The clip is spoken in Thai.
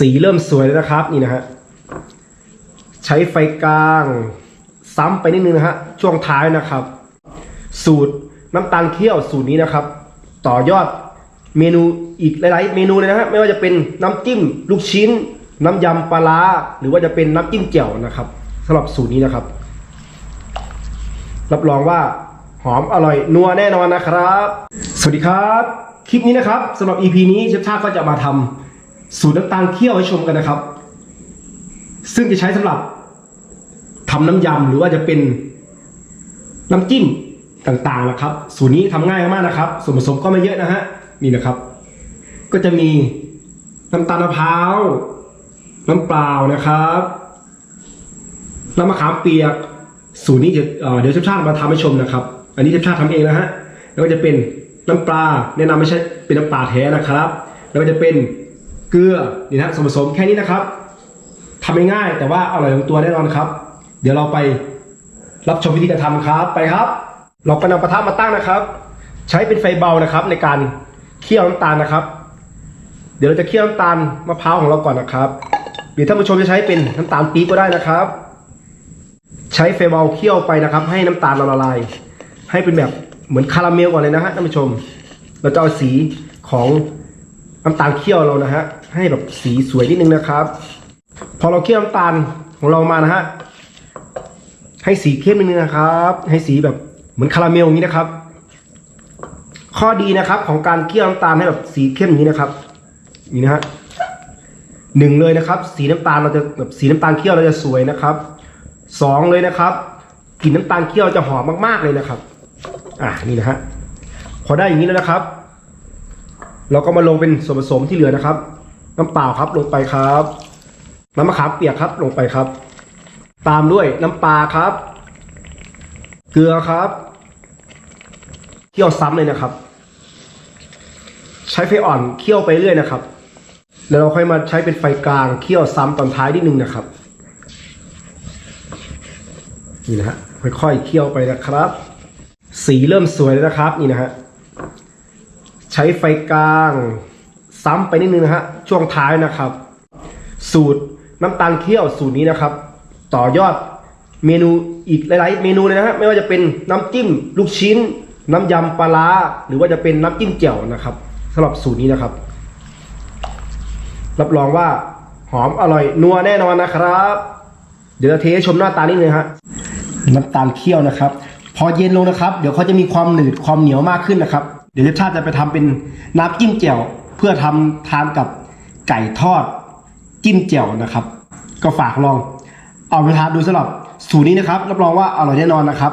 สีเริ่มสวยแล้วนะครับนี่นะฮะใช้ไฟกลาง ซ้ำไปนิดนึงนะฮะช่วงท้ายนะครับ สูตรน้ำตาลเคี่ยวสูตรนี้นะครับ ต่อยอดเมนูอีกหลาย ๆ เมนูเลยนะฮะไม่ว่าจะเป็นน้ำจิ้มลูกชิ้น น้ำยำปลาร้าหรือว่าจะเป็นน้ำจิ้มแจ่วนะครับสำหรับสูตรนี้นะครับ รับรองว่าหอมอร่อยนัวแน่นอนนะครับ สวัสดีครับ คลิปนี้นะครับสำหรับ EP นี้เชฟชาติก็จะมาทำ สูตรน้ำตาลเคี่ยวให้ชมกันนะครับ ซึ่งจะใช้สำหรับทำน้ำยำหรือว่าจะเป็นน้ำจิ้มต่างๆนะครับ สูตรนี้ทำง่ายมากนะครับ ส่วนผสมก็ไม่เยอะนะฮะนี่นะครับ ก็จะมีน้ำตาลมะพร้าวน้ำเปล่านะครับน้ำมะขามเปียก สูตรนี้จะเอ่อเดี๋ยวเชฟชาติมาทำให้ชมนะครับ อันนี้เชฟชาติทำเองนะฮะแล้วก็จะเป็นน้ำปลาแนะนำไม่ใช่เป็นน้ำปลาแท้นะครับ แล้วก็จะเป็น เกลือนี่นะส่วนผสมแค่นี้นะครับทำง่ายๆแต่ว่าอร่อยลงตัวแน่นอนครับ เดี๋ยวเราไปรับชมวิธีการทำครับไปครับ เราก็นำกระทะมาตั้งนะครับ ใช้เป็นไฟเบานะครับ ในการเคี่ยวน้ำตาลนะครับ เดี๋ยวเราจะเคี่ยวน้ำตาลมะพร้าวของเราก่อนนะครับหรือท่านผู้ชมจะใช้เป็นน้ำตาลปี๊บก็ได้นะครับ ใช้ไฟเบาเคี่ยวไปนะครับ ให้น้ำตาลเราละลาย ให้เป็นแบบเหมือนคาราเมลก่อนเลยนะฮะท่านผู้ชม เราจะเอาสีของน้ำตาลเคี่ยวเรานะฮะ ให้แบบสีสวยนิดนึงนะครับ พอเราเคี่ยวน้ำตาลของเรามานะฮะให้สีเข้มนิดนึงนะครับ ให้สีแบบเหมือนคาราเมลอย่างนี้นะครับ ข้อดีนะครับ ของการเคี่ยวน้ำตาลให้แบบสีเข้มอย่างนี้นะครับ นี่นะฮะหนึ่งเลยนะครับ สีน้ำตาลเราจะแบบสีน้ำตาลเคี่ยวเราจะสวยนะครับสองเลยนะครับกลิ่นน้ำตาลเคี่ยวจะหอมมากๆเลยนะครับ อ่านี่นะฮะพอได้อย่างนี้แล้วนะครับ เราก็มาลงเป็นส่วนผสมที่เหลือนะครับ น้ำเปล่าครับลงไปครับ น้ำมะขามเปียกครับลงไปครับ ตามด้วยน้ำปลาครับ เกลือครับเคี่ยวซ้ำเลยนะครับ ใช้ไฟอ่อนเคี่ยวไปเรื่อยนะครับ แล้วเราค่อยมาใช้เป็นไฟกลางเคี่ยวซ้ำตอนท้ายนิดนึงนะครับนี่นะฮะค่อยๆเคี่ยวไปนะครับ สีเริ่มสวยแล้วนะครับนี่นะฮะใช้ไฟกลาง ซ้ำไปนิดนึงนะฮะช่วงท้ายนะครับ สูตรน้ำตาลเคี่ยวสูตรนี้นะครับ ต่อยอดเมนูอีกหลาย ๆ เมนูเลยนะฮะไม่ว่าจะเป็นน้ำจิ้ม ลูกชิ้น น้ำยำปลาร้าหรือว่าจะเป็นน้ำจิ้มแจ่วนะครับสำหรับสูตรนี้นะครับ รับรองว่าหอมอร่อยนัวแน่นอนนะครับ เดี๋ยวเราเทให้ชมหน้าตานิดนึงฮะน้ำตาลเคี่ยวนะครับ พอเย็นลงนะครับ เดี๋ยวเขาจะมีความหนืดความเหนียวมากขึ้นนะครับ เดี๋ยวเชฟชาติจะไปทำเป็นน้ำจิ้มแจ่ว เพื่อทำทานกับไก่ทอดจิ้มเจ่วนะครับ ก็ฝากลองเอาไปทานดูสำหรับสูตรนี้นะครับรับรองว่าอร่อยแน่นอนนะครับ